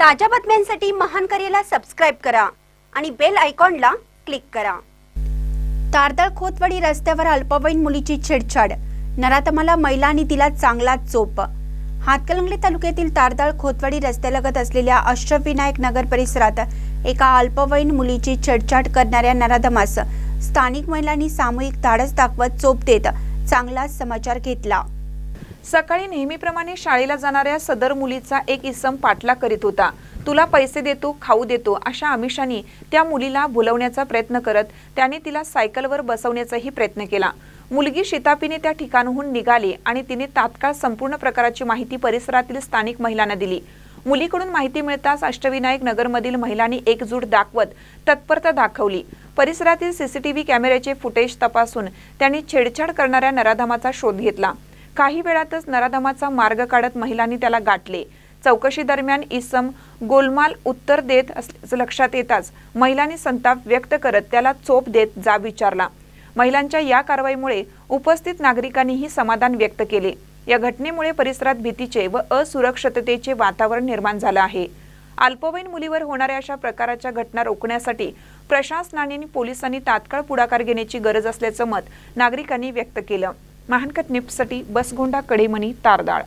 ताज्या बातम्यांसाठी महान करेला सबस्क्राईब करा आणि बेल आयकॉनला क्लिक करा. तारदाळ खोतवाडी रस्त्यावर अल्पवयीन मुलीची छेडछाड. नरातमाला महिला आणि तिला चांगला चोप. हातकलंगले तालुक्यातील तारदाळ खोतवाडी रस्त्यालगत असलेल्या अष्टविनायक नगर परिसरात एका अल्पवयीन मुलीची छेडछाड करणाऱ्या नराधमास स्थानिक महिलांनी सामूहिक धाडस दाखवत चोप देत चांगला समाचार घेतला. सकाळी नेहमीप्रमाणे शाळेला जाणाऱ्या सदर मुलीचा एक इसम पाठला करीत होता. तुला पैसे देतो खाऊ देतो अशा आमिषाने त्या मुलीला भुलवण्याचा प्रयत्न करत त्याने तिला सायकलवर बसवण्याचाही प्रयत्न केला. मुलगी शितापीने त्या ठिकाणाहून निघाली आणि तिने तात्काळ संपूर्ण प्रकाराची माहिती परिसरातील स्थानिक महिलांना दिली. मुलीकडून माहिती मिळताच अष्टविनायक नगरमधील महिलांनी एकजूट दाखवत तत्परता दाखवली. परिसरातील सीसीटीव्ही कॅमेऱ्याचे फुटेज तपासून त्यांनी छेडछाड करणाऱ्या नराधामाचा शोध घेतला. काही वेळातच नराधमाचा मार्ग काढत महिलांनी त्याला गाठले. चौकशी दरम्यान इसम गोलमाल उत्तर देत असल्याचं लक्षात येताच महिलांनी संताप व्यक्त करत त्याला चोप देत जाब विचारला. महिलांच्या या कारवाईमुळे उपस्थित नागरिकांनीही समाधान व्यक्त केले. या घटनेमुळे परिसरात भीतीचे व असुरक्षिततेचे वातावरण निर्माण झालं आहे. अल्पवयीन मुलीवर होणाऱ्या अशा प्रकाराच्या घटना रोखण्यासाठी प्रशासनाने पोलिसांनी तात्काळ पुढाकार घेण्याची गरज असल्याचं मत नागरिकांनी व्यक्त केलं. महानकट निफ्टसाठी बसगोंडा कडेमणी तारदाळ